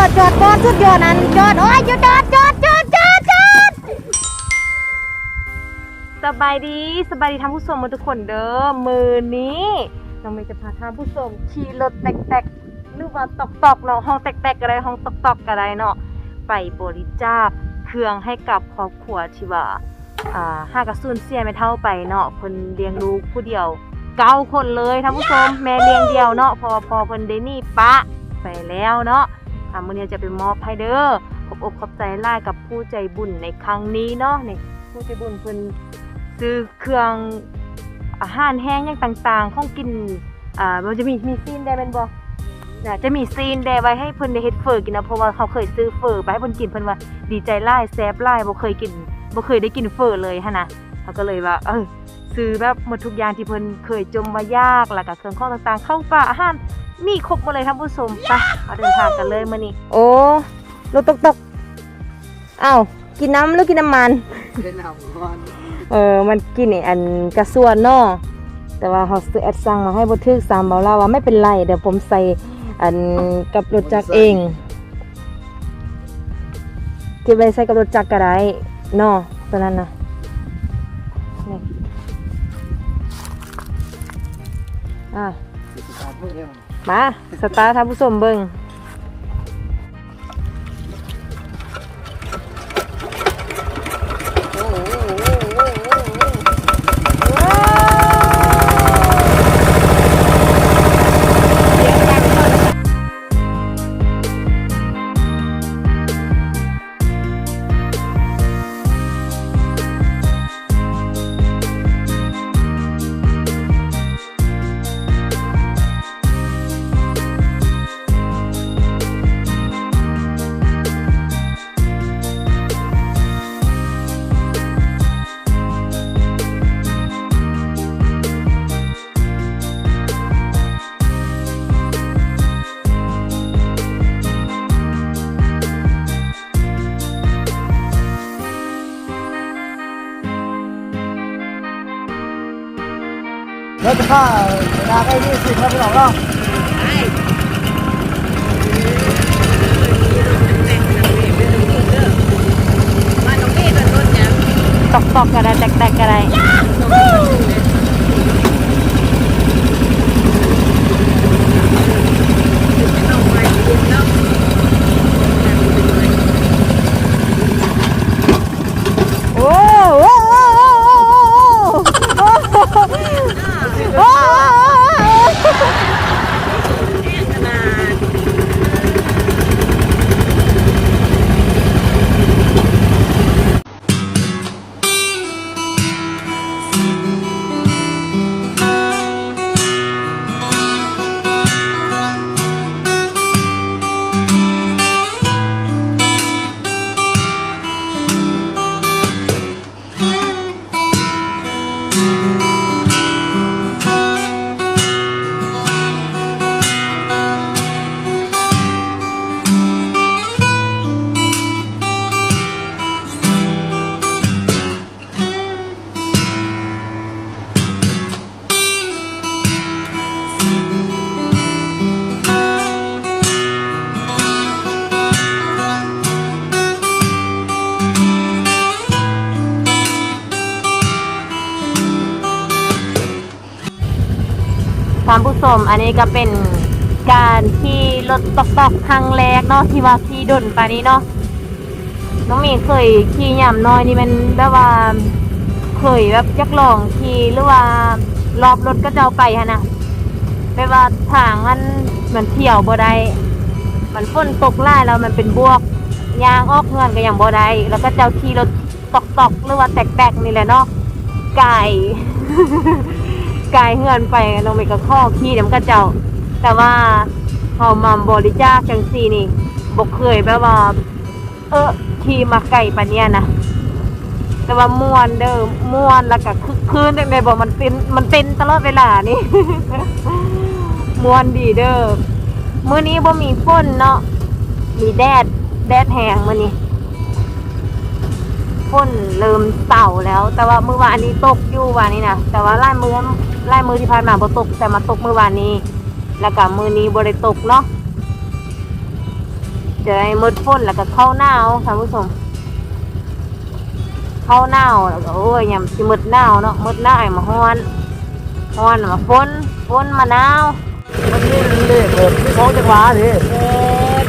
อดจอดก่อนสุดยอดนั้นจอดโอ้ยหยุดจอดจอดจอดจอดจอดสบายดีสบายดีท่านผู้ชมทุกคนเด้อมือนี้น้องเมย์จะพาท่านผู้ชมขี่รถแตกๆหรือว่าตอกๆเนาะห้องแตกๆก็ได้ห้องตอกๆก็ได้เนาะไปบริจาคเครื่องให้กับครอบครัวที่ว่าอ่าห้ากระสุนเสียไม่เท่าไปเนาะเพิ่นเลี้ยงลูกผู้เดียวเก้าคนเลยท่านผู้ชมแม่เลี้ยงเดียวเนาะพอพอเพิ่นได้หนี่ปะไปแล้วเนาะ ทำมื้อนี้จะไปมอบให้เด้อขอบอกขอบใจหลายกับผู้ใจบุญในครั้งนี้เนาะนี่ผู้ใจบุญเพิ่นซื้อเครื่องอาหารแห้งอย่างต่างๆของกินอ่ามันจะมีมีซีนได้แม่นบ่นะจะมีซีนได้ไว้ให้เพิ่นได้เฮ็ดเฟอกินนะเพราะว่าเขาเคยซื้อเฟอไปให้เพิ่นกินเพิ่นว่าดีใจหลายแซ่บหลายบ่เคยกินบ่เคยได้กินเฟอเลยหั่นะเขาก็เลยว่า เออซื้อแบบหมดทุกอย่างที่เพิ่นเคยจมมายากแล้วก็เครื่องข้องต่างๆ เข้าป่าอาหาร มีครบหมดเลยท่านผู้ชมไปเอาเดินทางกันเลยมื้อนี้โอ้รถตกตกอ้าวกินน้ำหรือกินน้ำมันเป็นหำก่อนเออมันกินไอ้อันกระส่วนเนาะแต่ว่าเขาซื้อแอดสั่งมาให้บ่ถึกสามเบาแล้วว่าไม่เป็นไรเดี๋ยวผมใส่อันกับรถจักรเองเก็บไว้ใส่กับรถจักรก็ได้เนาะตัวนั้นน่ะนี่อะ มาสตาร์ทท่านผู้ชมเบิ่ง ค่าเวลาใกล้ยี่สิบครับพี่น้องเนาะตอกตอกๆก็ได้แตกแตกๆก็ได้านผู้ชมอันนี้ก็เป็นการที่รถตอกตกๆครั้งแรกเนาะที่ว่าขี่ดนปานี้เนาะน้องมย์เคยขี่ย่ำน้อยนี่มันแบบว่าเคยแบบยักลองขี่หรือว่ารอบรถก็จะเอาไปฮะนะแบบว่าทางมันมันเที่ยวบ่ได้มันฝนตกไล่แล้วมันเป็นบวกยางออกเงินก็อย่างบ่ได้แล้วก็เจ้าขี่รถตอกตอกๆหรือว่าแตกๆนี่แหละเนาะไก่ กายเฮือนไปลงไปกับข้อขี้เดี๋ยวมันก็เจ้า แต่ว่าเขามาบริจาคจังซีนี่บอกเคยแบบว่า เออขี่มาไก่ปะเนี่ยนะแต่ว่ามวนเด้อมวนแล้วก็คึกคืนจังไดบอกมันเป็นมันเป็นตลอดเวลานี่มวนดีเด้อมื้อนี้บ่มีฝนเนาะมีแดดแดดแห้งมื้อนี้ฝนเริ่มเต่าแล้ว แต่ว่ามื้อวานนี้ตกอยู่วานนี้นะแต่ว่าล่มือ ไล่มือที่ผ่านมาบ่ตก แต่มาตกมื้อวานนี้ แล้วก็มื้อนี้บ่ได้ตกเนาะจะได้หมดฝนแล้วก็เข้าหนาวท่านผู้ชมเข้าหนาวแล้วก็โอ้ยยามสิหมดหนาวเนาะหมดหนาวไอ้มาฮ้อนฮ้อนมาฝนฝนมาหนาวมันนี่เลขเปิดที่สองจังหวะนี่โอ้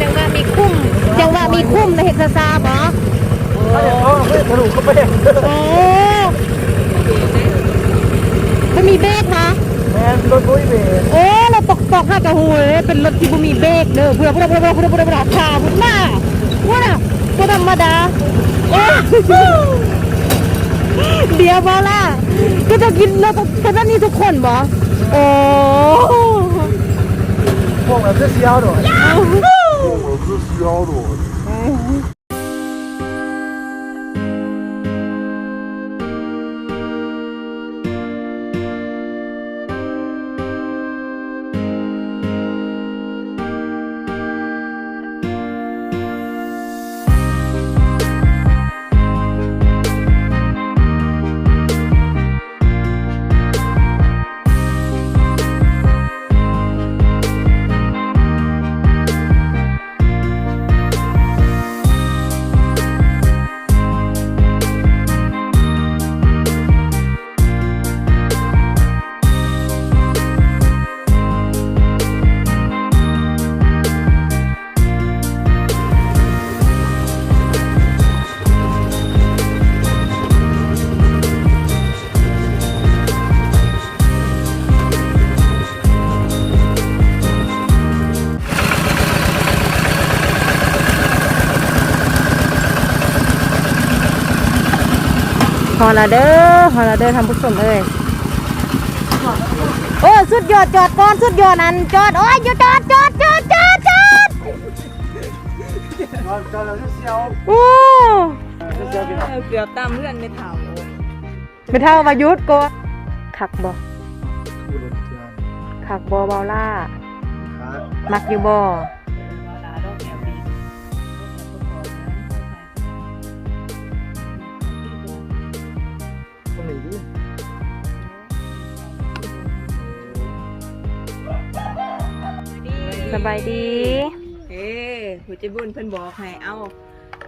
จังว่ามีคุ้มจังว่ามีคุ้มในเฮกซาบ่ถ้าเด็กเขาไม่ทะลุก็ไม่ได้โอ้ไม่มีเบรกคะ แม่รถบุ้ยเบร โอ้เราตกตกห้ากระหู เลยเป็นรถที่บ่มีเบรกเด้อเพื่อเพื่อเพื่อเพื่อเพื่อเพื่อเพื่อขาพุ่นหน้าว่าน่ะก็ธรรมดาโอ้เดี๋ยวมาล่ะก็จะกินเราต้องเป็นแบบนี้ทุกคนบ่โอ้พวกแบบเสียวๆหน่อย ฮอลาเดอร์ฮอลาเดอร์ทำผู้ชมเอ้ยโอ้สุดยอดจอดก่อนสุดยอดนั่นจอดโอ้ยอยู่จอดจอดจอดจอดจอดตอนตอนเราเสียวโอ้เสียวพี่น้องเกือบตามเพื่อนไม่เท่าไม่เท่ามายุทธก็ขักบอขักบ่เบาล่ามักอยู่บ่ค สบายดีเอ้ผู้ใจบุญเพิ่นบอกให้เอา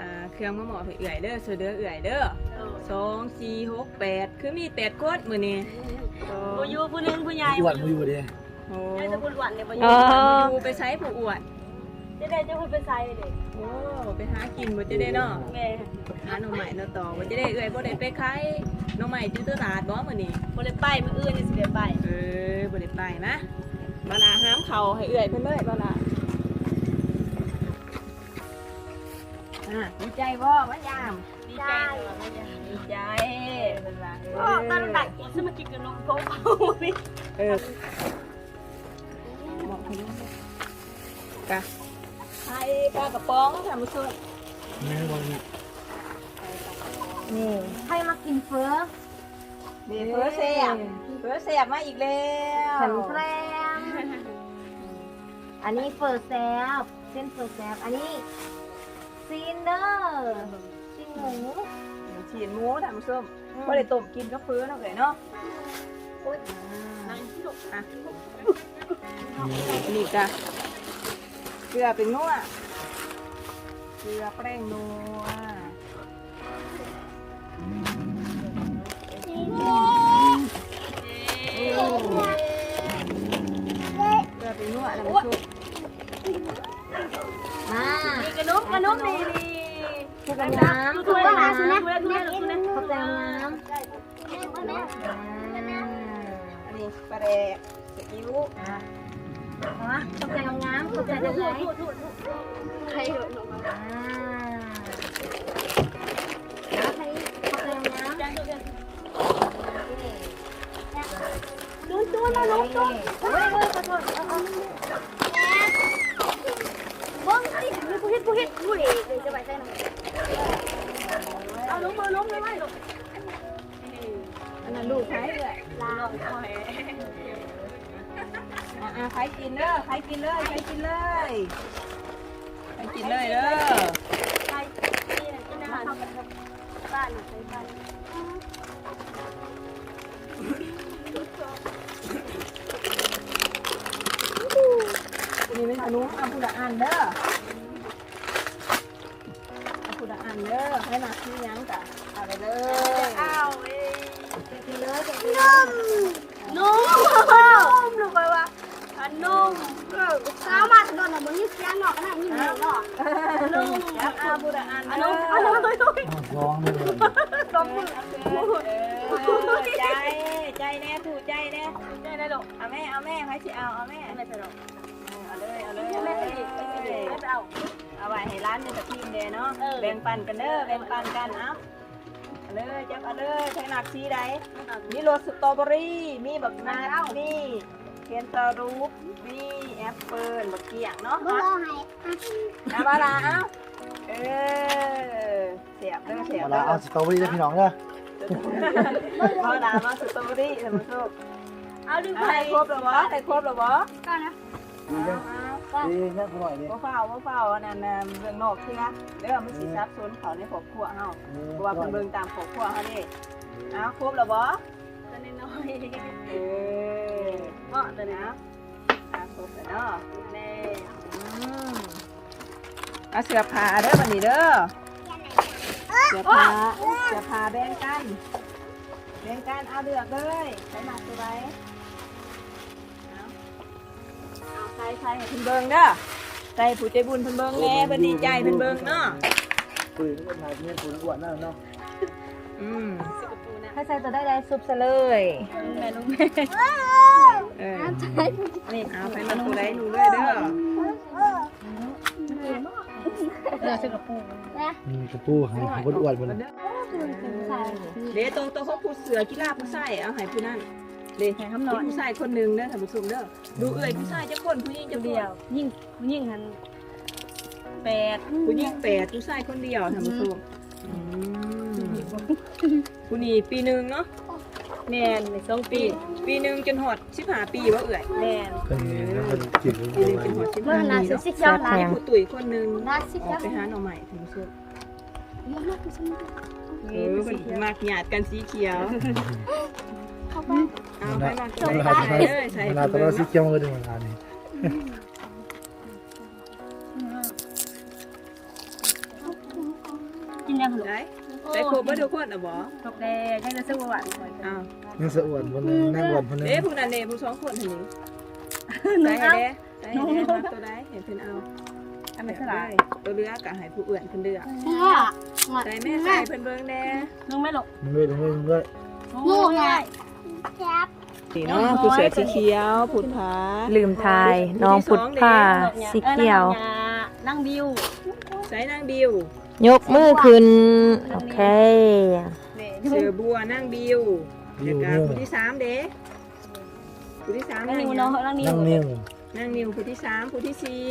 อ่าเครื่องมาหมอให้เอื่อยเด้อเสอเด้อเอื่อยเด้อสองสี่หกแปดคือมีแปดคนมื้อนี้ผู้อยู่ผู้หนึงผู้ใหญ่อ้วนมาอยู่ดิโอ้ยายจะพูดหวานเนี่ยบ่ออ๋ยู่ออยู่ไปใช้ผู้อวดจะได้จะพูดเป็นไซเลยโอ้ไปหากินบ่จะได้เนาะแม่หาหน่อใหม่เนาะต่อบ่จะได้เอื่อยบ่ได้ไปขายหน่อใหม่ที่ตลาดบ่มื้อนี้บ่ได้ไปมื้ออื่นนี่สิได้ไปเออบ่ได้ไปนะ บ่ลาห้ามเข้าให้เอื่อยเพิ่นเลยบ่ลาอะดีใจบ่มายามดีใจดีใจเพิ่นว่าเอก็ตอนดักกินสมากินกับนมโค้กนี่เออบอกให้ดูกะไข่ปลากระป๋องท่านผู้ชมแม่วันนี้นี่ใครมากินเฟ้อเดี๋ยวเพื่อเสียบเพื่อเสียบมาอีกแล้วขันแฟม อันนี้เฟอร์แซบเส้นเฟอร์แซบอันนี้ซีนเดอร์ซีนหมูฉีดหมูท่านผู้ชมก็เลยต้มกินก็เพื่อเนาะเลยเนาะนั่งที่ลูกอะนี่จ้ะเกลือเป็นนัวเกลือแป้งนัวเกลือเป็นนัวท่านผู้ชมมา นี่กระนมกระนมนี่นี่คู่กับน้ำถ้วยคู่ละกับนะน้ำถ้วยละถ้วยละถ้วยละข้าวแกงน้อันนี้ปลาแดกซีอิ๊วำอะข้าวแกงน้ำข้าวแกงจะไหนใครเหอะหนูมาอ่าแล้วใครข้าวแกงน้ำจานตัวกันลุ้นตัวนะลุ้นตัวเฮ้ยเฮ้ยขอโทษเอาเอาเบิ้งสิ ผู้เฮ็ดผู้เฮ็ดผู้เลยจะไปใส่หน่อยเอาล้มมือล้มเลยไว้ลูกอันนั้นลูกใครเลยลาวคอยอ่าใครกินเด้อใครกินเลยใครกินเลยใครกินเลยเด้อไปนี่นะกินอาหารบ้านนะไปบ้านนี่เป็นขนมอัมพุระอันเด้อ เด้อให้มาซื้อหยังกะเอาไปเลยเอาเอ้ยกินเลยกินเลยนุ่มนุ่มดูไปว่าอันนุ่มเออสามารถโดนอะมึงนี่เสียงหนอกนะนี่หนอกนุ่มอาบุระอันอันเด้นุ่อมอันนุ่มเลยร้องเลยตบมือใจใจแน่ถูกใจแน่ใจได้หรอกเอาแม่เอาแม่ให้สิเอาเอาแม่ไม่ใช่หรอกเอาเลยเอาเลยไม่เอาใช่เลยไม่ใช่ไม่เอา เอาไว้ให้ร้านเป็นตะทีมเด้เนาะเออ แบ่งปันกันเด้อแบ่งปันกันเอาเอาเลยจับเอาเลยใช้หนักสีใดมีรสสตรอเบอรี่มีบักนัดมีเคนตารูปมีแอปเปิ้ลบักเกียงเนาะไม่รอให้เอาบาลาเอาเออเสียบเด้อเสียบเวเด้ลาอเอาสตรอเบอรี่ได้พี่น้องเด้อบาลามาสตรอเบอรี่เดี๋ยวมาสุกเอาดึงเอาไปให้ครบแล้วบ่ให้ครบแล้วบ่ก่อนนะดีจัง ดีจังหน่อยดิบ่เฝ้าบ่เฝ้าอันนั้นน่ะเรื่องนอกคือนะเด้อมันสิซับซ้อนเขาในครอบครัวเฮาเพราะว่าเพิ่นเบิ่งตามครอบครัวเฮานี่เอาครบแล้วบ่ตัวน้อยเออเหมาะตัวนะอะครบแล้วเนาะแน่อืมเอาเสื้อผ้าเด้อบัดนี้เด้อเสื้อผ้าเสื้อผ้าแบ่งกันแบ่งกันเอาเลือกเลยใช้มาตัวไว้เอา เอาใส่ใส่ให้เพิ่นเบิ่งเด้อใส่ผู้ใจบุญเพิ่นเบิ่งแหน่เพิ่นดีใจเพิ่นเบิ่งเนาะปืนก็นายเนี่ยปืนอ้วนนั่นเนาะอืมสิกปูนะถ้าใส่ตัวได้ได้ซุปซะเลยแม่ลูกแม่เออใช่นี่เอาไปมาตัวได้ดูเลยเด้อเดี๋ยวสิกปูนะมีกระปูให้คนอ้วนมันเดี๋ยวตัวตัวเขาผู้เสือกีฬาผู้ชายเอาให้ผู้นั้น เดี๋ยวแข่งคำนอนผู้ชายคนหนึ่งเด้อท่านผู้ชมเด้อดูเอ่ยผู้ชายจะคนผู้หญิงจะเดียว ยิ่งยิ่งหันแปดผู้หญิงแปดผู้ชายคนเดียวท่านผู้ชมอืมผู้นี้ปีหนึ่งเนาะแมนในสองปี ปีปีหนึ่งจนหอดสิบห้าปีว่าเอ่ยแมนเป็นคนจิ๋วปีหนึ่งจนหอดสิบเมื่อห้านาปีสิเนาะสิเจ้าหลายมีผู้ตุ๋ยคนหนึ่งนาสิออกเจ้าไปหาหน่อใหม่ท่านผู้ชมเอนี่อเป็นเพิ่สีนเขียวมากหยาดกันสีเขียว เข้าไปเอาไปมาตัวเวได้ลาใส่เลยใส่เวลาตอนเราสีเขียวมาดูเวลานี่กินยังหรือได้ใส่ครบบ่ทุกคนอะบ่ตกแดงให้เราซื้อหวานอ้าวยังสะอ้วนคนนึงนั่งอ้วนคนนึงเด้ผู้นั้นเด้ผู้สองคนหั่นนี่ได้ให้เด้ได้ให้เด้มาตัวได้เห็นเพิ่นเอาอันนั้นคือได้ตัวเลือกก็ให้ผู้อื่นเพิ่นเลือกง้อใส่แม่ใส่เพิ่นเบิ่งแน่ลุงไม่หลบมึงด้วยมึงด้วยมึงด้วยงูไง นี่เนาะผู้เสือสีเขียวผุดผาลืมทายน้องพุทธผ้าสีเขียว นั่งบิวใส่นางบิวยกมือขึ้น โอเค เสือบัวนั่งบิวอแล้วยู่ก็นิ้วผู้ที่สามเด้ผู้ที่สามนั่งนั่งบิวบิวเนาะเนาะนั่งบิวนั่งนิ้วนั่งนิวผู้ที่สามผู้ที่สี่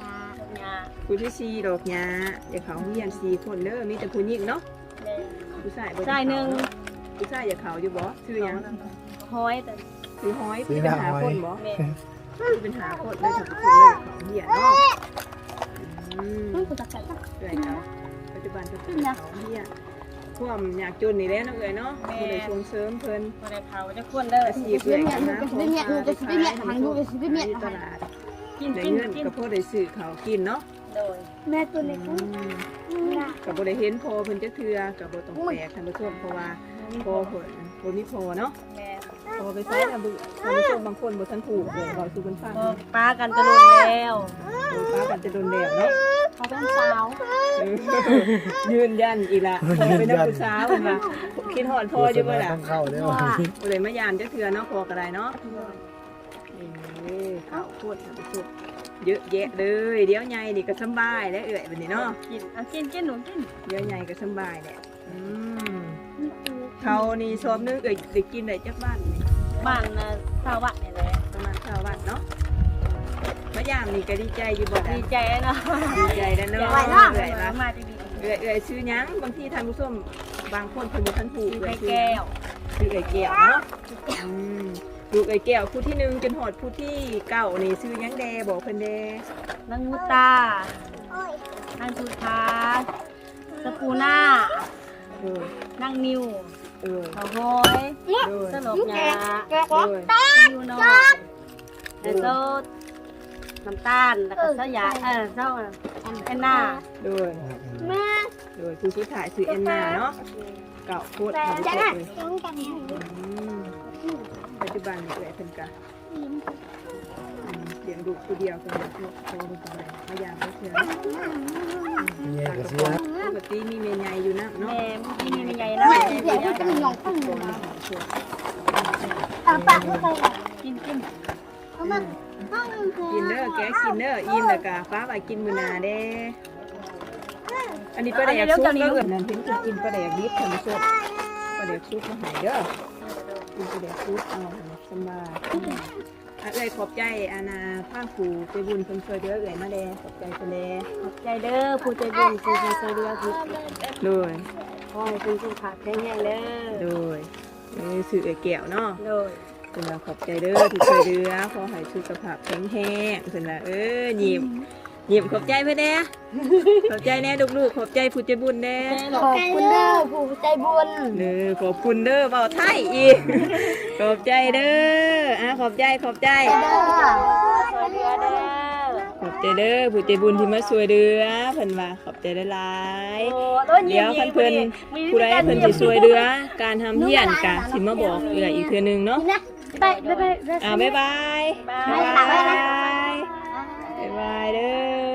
งางาผู้ที่สี่ดอกหญ้าอย่าเขาเฮียนสี่คนเด้อมีแต่ผู้หญิงเนาะผู้ชายบ่ได้ชายหนึ่ง ผู้ชายอย่าเขาอยู่บ่ชื่อหยังห้อยแต่ชื่อห้อยผู้เป็นหาคนบ่แม่ผู้เป็นหาคนเลยถ้าผู้เลยเขาเฮียนเนาะอืมมันกูจะใส่เอ้ยเขาปัจจุบันเพิ่นเป็นเขาเฮียนความอยากจนนี่แหละเนาะเอ้ยเนาะบ่ได้ส่งเสริมเพิ่นมาในเขาจะควรเด้ออาชีพเอ้ยหาของขายขายทำธุรกิจในตลาดกินได้กินเงินกินก็พอได้ซื้อข้าวกินเนาะโดยแม่ตัวเล็กอืมก็บ่ได้เห็นพอเพิ่นจักเทื่อก็บ่ต้องแปลกท่านผู้ชมเพราะว่า พอเพิ่นบ่มีพอเนาะแม่พอไปใช้น่ะเบื่อท่านผู้ชมบางคนบ่ทันถูกเลยเว้าสู่เพิ่นฟังป้ากันจะรุนแล้วเออป้ากันจะโดนแล้วเนาะเขาเป็นสาวเออยืนยันอีกละเป็นนักศึกษาเพิ่นว่าคิดฮอดพออยู่บ่ล่ะต้องเข้าแล้วบ่ได้มายามจักเทื่อเนาะพอก็ได้เนาะนี่ข้าวโพดท่านผู้ชมเยอะแยะเลย เดี๋ยวใหญ่นี่ก็สำบายแล้วเอ้อยบัดนี้เนาะกินเอากินกินหนูกินเดี๋ยวใหญ่ก็สำบายแหละอืม เขานี่ชอบนึงเอ้ยได้กินได้จักบ้านนี่บ้านนะสาวบ้านนี่แหละประมาณชาวบ้านเนาะมายามนี่ก็ดีใจอยู่บ่ล่ะดีใจเนาะดีใจแล้วเนาะไหวเนาะเอ้อยว่ามาดีดีเอ้อยเอ้อยชื่อหยังบางทีท่านผู้ชมบางคนเพิ่นบ่ทันถูกไปเอ้อยชื่อแก้วชื่อเอ้อยแก้วเนาะอืมลูกเอ้อยแก้วผู้ที่หนึ่งจนหอดผู้ที่เก้านี่ชื่อหยังแดบอกเพิ่นแดนางมุตานางสุธาสปูน่าเออนางนิว เออ เขาห้อย โดย สลบยา โดย ยูโนแล้วก็น้ำตาล แล้วก็เส้ายาเออเส้าแอนนา โดย แม่ โดยผู้สุดท้ายคือแอนนาเนาะเก่าโคตรทำโคตรเลย ต้องกัน อืมปัจจุบันนี่แหละเพิ่นกะ อืมเลี้ยงลูกผู้เดียวกันลูกโตลูกอะไรพยายามไปเชื่อเนี่ยก็เสียปกติมีเมยใหญ่อยู่นะเนาะแม่มีมีใหญ่นะไม่เดี๋ยวจะมีหยองตั้งอยู่นะเอาปากไม่เคยกินกินเอามากินเด้อแกกินเด้ออิ่มแล้วกะฟ้าไปกินมือนาเด้อันนี้ปลาแดกซุปก็เอิ้นนั่นเพิ่นกินปลาแดกดิบท่านผู้ชมปลาแดกซุปมาให้เด้อกินปลาแดกซุปเอาสบาย อะเอ้ยขอบใจอานาภาคผูไปบุญเพิ่นช่วยเด้อเอ้ยมาแลขอบใจเพิ่นแลใจเด้อผู้ใจบุญผู้ใจช่วยเหลือผู้โดยขอให้คุณสุขภาพแข็งแรงเด้อโดยเอ้ยสื่อเอ้ยแก้วเนาะโดยเพิ่นว่าขอบใจเด้อที่ช่วยเหลือขอให้สุขภาพแข็งแรงเพิ่นว่าเออยิ้ม ยิ้มขอบใจเพิ่นแน่ขอบใจแน่ลูกๆขอบใจผู้ใจบุญแน่ขอบคุณเด้อผู้ใจบุญเด้อขอบคุณเด้อเบาไทยอีกขอบใจเด้ออะขอบใจขอบใจเด้อช่วยเหลือเด้อขอบใจเด้อผู้ใจบุญที่มาช่วยเดือเพิ่นว่าขอบใจหลายโอ้ๆเดี๋ยวคันเพิ่นผู้ใดเพิ่นสิช่วยเดือการทำเฮียนกะสิมาบอกเอื้ออีกเทื่อนึงเนาะนะไปไปไปอ่าบ๊ายบายบาบ๊ายยบาย บ๊ายบายเด้อ